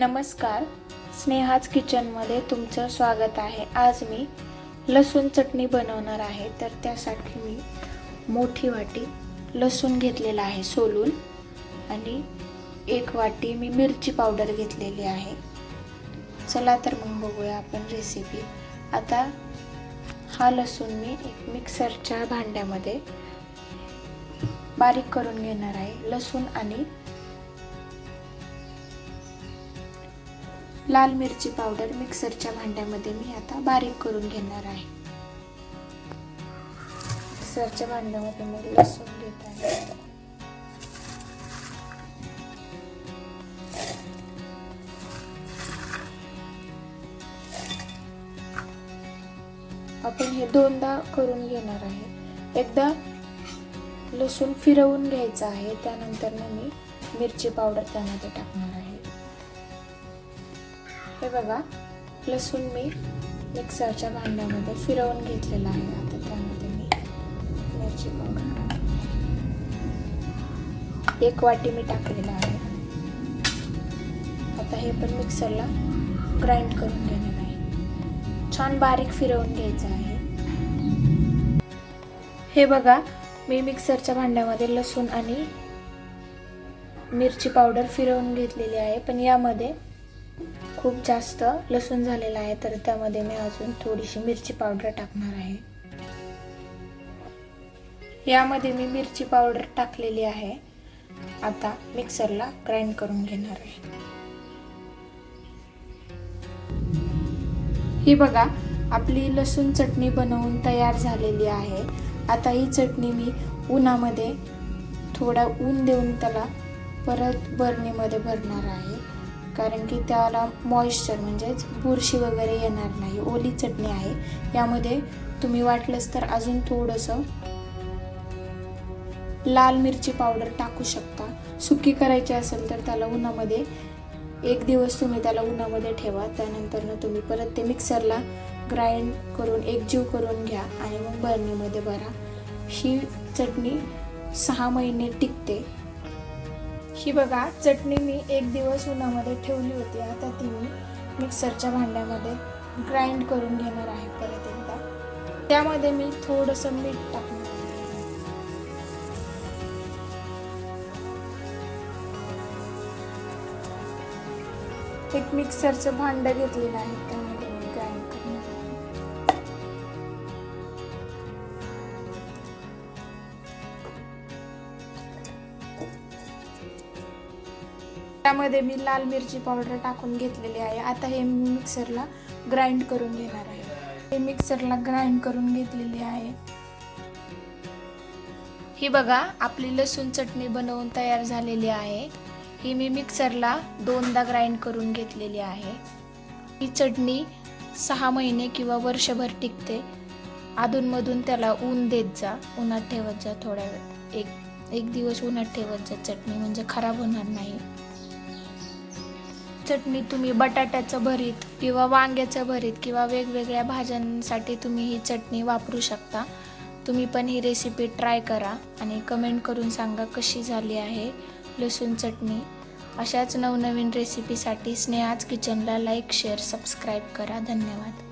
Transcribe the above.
नमस्कार स्नेहाज किचनमध्ये तुमचं स्वागत आहे. आज मी लसूण चटणी बनवणार आहे तर त्यासाठी मी मोठी वाटी लसूण घेतलेला आहे सोलून आणि एक वाटी मी मिरची पावडर घेतलेली आहे. चला तर मग बघूया आपण रेसिपी आता हा लसूण मी एक मिक्सरच्या भांड्यामध्ये बारीक करून घेणार आहे. लसूण आणि लाल मिरची पावडर मिक्सरच्या भांड्यामध्ये मी आता बारीक करून घेणार आहे. मिक्सरच्या भांड्यामध्ये मी लसूण घेत आहे. आपण हे दोनदा करून घेणार आहे. एकदा लसूण फिरवून घ्यायचं आहे त्यानंतर मी मिरची पावडर त्यामध्ये टाकणार आहे. हे बघा लसूण मी मिक्सरच्या भांड्यामध्ये फिरवून घेतलेला आहे. आता त्यामध्ये मी मिरची पावडर एक वाटी मी टाकलेला आहे. आता हे पण मिक्सरला ग्राइंड करून घेणार आहे. छान बारीक फिरवून घ्यायचं आहे. हे बघा मी मिक्सरच्या भांड्यामध्ये लसूण आणि मिरची पावडर फिरवून घेतलेली आहे. पण यामध्ये खूप जास्त लसूण झालेला आहे तर त्यामध्ये मी अजून थोडीशी मिरची पावडर टाकणार आहे. यामध्ये मी मिरची पावडर टाकलेली आहे. आता मिक्सरला ग्राइंड करून घेणार आहे. ही बघा आपली लसूण चटणी बनवून तयार झालेली आहे. आता ही चटणी मी उन्हामध्ये थोडा ऊन देऊन त्याला परत बरणीमध्ये भरणार आहे. कारण की त्याला मॉइश्चर म्हणजेच बुरशी वगैरे येणार नाही ओली चटणी आहे. यामध्ये तुम्ही वाटलंच तर अजून थोडंसं लाल मिरची पावडर टाकू शकता. सुकी करायची असेल तर त्याला उन्हामध्ये एक दिवस तुम्ही त्याला उन्हामध्ये ठेवा. त्यानंतर तुम्ही परत ते मिक्सरला ग्राइंड करून एकजीव करून घ्या आणि मग बरणीमध्ये भरा. ही चटणी सहा महिने टिकते. ही बघा चटणी मी एक दिवस उन्हामध्ये ठेवली होती. आता ती मी मिक्सरच्या भांड्यामध्ये ग्राइंड करून घेणार आहे परत एकदा. त्यामध्ये मी थोडंसं मीठ टाकणार एक मिक्सरचं भांडं घेतलेलं आहे त्यामध्ये. त्यामध्ये मी लाल मिरची पावडर टाकून घेतलेली आहे. आता हे मी मिक्सरला ग्राइंड करून घेणार आहे. हे मिक्सरला ग्राइंड करून घेतलेली आहे. ही बघा आपली लसूण चटणी बनवून तयार झालेली आहे. ही मी मिक्सरला दोनदा ग्राइंड करून घेतलेली आहे. ही चटणी सहा महिने किंवा वर्षभर टिकते. अधूनमधून त्याला ऊन देत जा. उन्हात ठेवत जा थोड्या वेळ. एक एक दिवस उन्हात ठेवत जा. चटणी म्हणजे खराब होणार नाही. चटणी तुम्ही बटाट्याचं भरीत किंवा वांग्याचं भरीत किंवा वेगवेगळ्या भाज्यांसाठी तुम्ही ही चटणी वापरू शकता. तुम्ही पण ही रेसिपी ट्राय करा आणि कमेंट करून सांगा कशी झाली आहे लसूण चटणी. अशाच नवनवीन रेसिपीसाठी स्नेहाज किचनला लाईक शेअर सबस्क्राईब करा. धन्यवाद.